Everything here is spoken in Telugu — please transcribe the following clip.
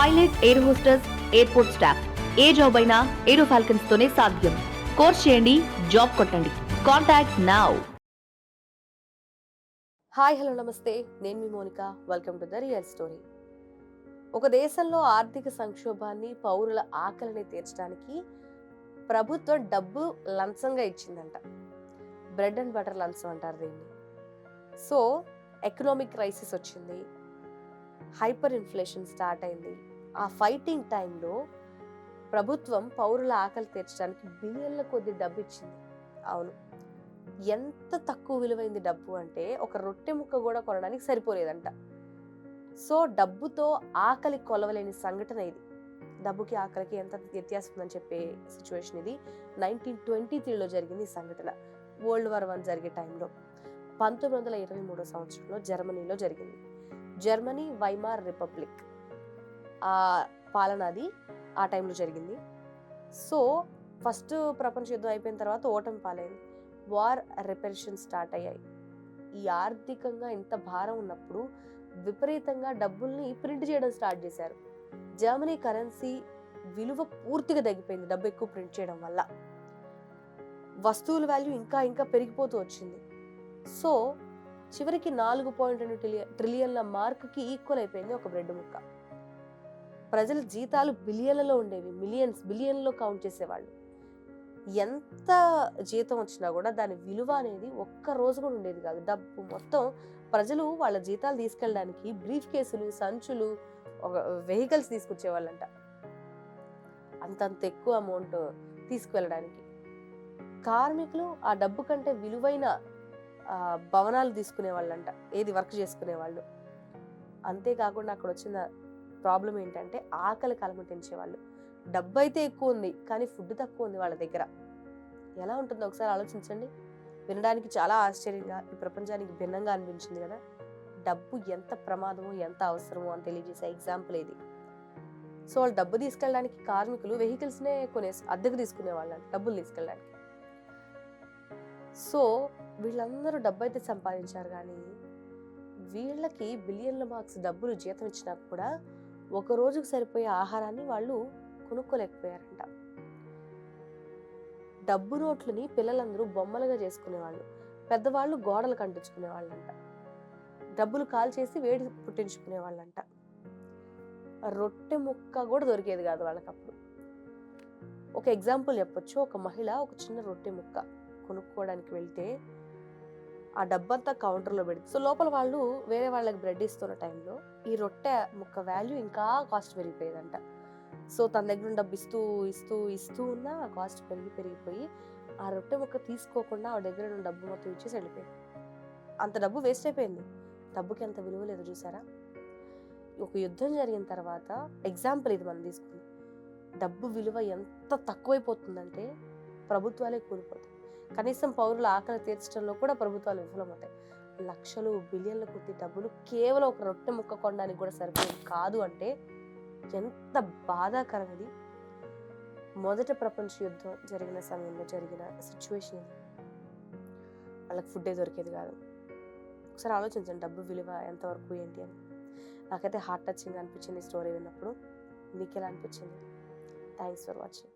Pilot air hostess airport staff. ఏ జాబ్ అయినా ఏరో ఫాల్కన్స్ తోనే సాధ్యం. కోర్స్ చేయండి జాబ్ కొట్టండి. Contact now. హాయ్ హలో నమస్తే. నేను మీ Monika. Welcome to the real story. ఒక దేశంలో ఆర్థిక సంక్షోభాన్ని పౌరుల ఆకలిని తీర్చడానికి ప్రభుత్వం డబ్బు లంచంగా ఇచ్చిందంట. బ్రెడ్ అండ్ బటర్ లంచం అంటారు దీన్ని. సో ఎకనామిక్ క్రైసిస్ వచ్చింది. హైపర్ ఇన్ఫ్లేషన్ స్టార్ట్ అయింది. ఆ ఫైటింగ్ టైంలో ప్రభుత్వం పౌరుల ఆకలి తీర్చడానికి బిలియన్ల కొద్ది డబ్బు ఇచ్చింది అవును. ఎంత తక్కువ విలువైంది డబ్బు అంటే ఒక రొట్టె ముక్క కూడా కొనడానికి సరిపోలేదంట. సో డబ్బుతో ఆకలి కొలవలేని సంఘటన ఇది. డబ్బుకి ఆకలికి ఎంత వ్యత్యాసం ఉందని చెప్పే సిచ్యువేషన్ ఇది. నైన్టీన్ ట్వంటీ త్రీలో జరిగింది ఈ సంఘటన. వరల్డ్ వార్ వన్ జరిగే టైంలో. పంతొమ్మిది వందల ఇరవై మూడో సంవత్సరంలో జర్మనీలో జరిగింది. జర్మనీ వైమార్ రిపబ్లిక్ ఆ పాలన అది ఆ టైంలో జరిగింది. సో ఫస్ట్ ప్రపంచ యుద్ధం అయిపోయిన తర్వాత ఓటమి పాలైంది. వార్ రిపరేషన్ స్టార్ట్ అయ్యాయి. ఈ ఆర్థికంగా ఇంత భారం ఉన్నప్పుడు విపరీతంగా డబ్బుల్ని ప్రింట్ చేయడం స్టార్ట్ చేశారు. జర్మనీ కరెన్సీ విలువ పూర్తిగా తగ్గిపోయింది డబ్బు ఎక్కువ ప్రింట్ చేయడం వల్ల. వస్తువుల వాల్యూ ఇంకా ఇంకా పెరిగిపోతూ వచ్చింది. సో చివరికి నాలుగు పాయింట్ రెండు ట్రిలియన్ల మార్క్కి ఈక్వల్ అయిపోయింది ఒక బ్రెడ్ ముక్క. ప్రజల జీతాలు బిలియన్లలో ఉండేవి. మిలియన్స్ బిలియన్లో కౌంట్ చేసేవాళ్ళు. ఎంత జీతం వచ్చినా కూడా దాని విలువ అనేది ఒక్క రోజు కూడా ఉండేది కాదు. డబ్బు మొత్తం ప్రజలు వాళ్ళ జీతాలు తీసుకెళ్ళడానికి బ్రీఫ్ కేసులు సంచులు ఒక వెహికల్స్ తీసుకొచ్చేవాళ్ళంట. అంతంత ఎక్కువ అమౌంట్ తీసుకువెళ్ళడానికి. కార్మికులు ఆ డబ్బు కంటే విలువైన భవనాలు తీసుకునే వాళ్ళంట ఏది వర్క్ చేసుకునే వాళ్ళు అంతేకాకుండా అక్కడ వచ్చిన ప్రాబ్లం ఏంటంటే ఆకలి కలమటించే వాళ్ళు డబ్బు అయితే ఎక్కువ ఉంది కానీ ఫుడ్ తక్కువ ఉంది వాళ్ళ దగ్గర. ఎలా ఉంటుందో ఒకసారి ఆలోచించండి. వినడానికి చాలా ఆశ్చర్యంగా ఈ ప్రపంచానికి భిన్నంగా అనిపించింది కదా. డబ్బు ఎంత ప్రమాదమో ఎంత అవసరమో అని తెలియజేసే ఎగ్జాంపుల్ ఇది. సో వాళ్ళు డబ్బు తీసుకెళ్ళడానికి కార్మికులు వెహికల్స్నే కొనే అద్దెకు తీసుకునేవాళ్ళు డబ్బులు తీసుకెళ్ళడానికి. సో వీళ్ళందరూ డబ్బు అయితే సంపాదించారు కానీ వీళ్ళకి బిలియన్ల మార్క్స్ డబ్బులు జీతం ఇచ్చినా కూడా ఒక రోజుకు సరిపోయే ఆహారాన్ని వాళ్ళు కొనుక్కోలేకపోయారంట. డబ్బు నోట్లని పిల్లలందరూ బొమ్మలుగా చేసుకునేవాళ్ళు. పెద్దవాళ్ళు గోడలు కంటించుకునే వాళ్ళంట డబ్బులు కాల్ చేసి వేడి పుట్టించుకునే వాళ్ళంట రొట్టె ముక్క కూడా దొరికేది కాదు వాళ్ళకప్పుడు. ఒక ఎగ్జాంపుల్ చెప్పొచ్చు. ఒక మహిళ ఒక చిన్న రొట్టె ముక్క కొనుక్కోవడానికి వెళ్తే ఆ డబ్బంతా కౌంటర్లో పెడితే సో లోపల వాళ్ళు వేరే వాళ్ళకి బ్రెడ్ ఇస్తున్న టైంలో ఈ రొట్టె ముక్క వాల్యూ ఇంకా కాస్ట్ పెరిగిపోయేదంట. సో తన దగ్గర డబ్బు ఇస్తూ ఇస్తూ ఇస్తూ ఉన్న ఆ కాస్ట్ పెరిగి పెరిగిపోయి ఆ రొట్టె ముక్క తీసుకోకుండా ఆ దగ్గర ఉన్న డబ్బు మొత్తం ఇచ్చేసి వెళ్ళిపోయింది. అంత డబ్బు వేస్ట్ అయిపోయింది. డబ్బుకి ఎంత విలువ లేదు చూసారా? ఒక యుద్ధం జరిగిన తర్వాత ఎగ్జాంపుల్ ఇది మనం తీసుకుంది. డబ్బు విలువ ఎంత తక్కువైపోతుందంటే ప్రభుత్వాలే కూలిపోతాయి. కనీసం పౌరుల ఆకలి తీర్చడంలో కూడా ప్రభుత్వాలు విఫలమవుతాయి. లక్షలు బిలియన్ల కొద్ది డబ్బులు కేవలం ఒక రొట్టె ముక్క కొనడానికి కూడా సరిపోయేది కాదు అంటే ఎంత బాధాకరమది. మొదట ప్రపంచ యుద్ధం జరిగిన సమయంలో జరిగిన సిచ్యువేషన్ వాళ్ళకి ఫుడ్డే దొరికేది కాదు. ఒకసారి ఆలోచించండి డబ్బు విలువ ఎంతవరకు ఏంటి అని. నాకైతే హార్ట్ టచింగ్ అనిపించింది స్టోరీ విన్నప్పుడు. మీకు ఎలా అనిపించింది? Thanks for watching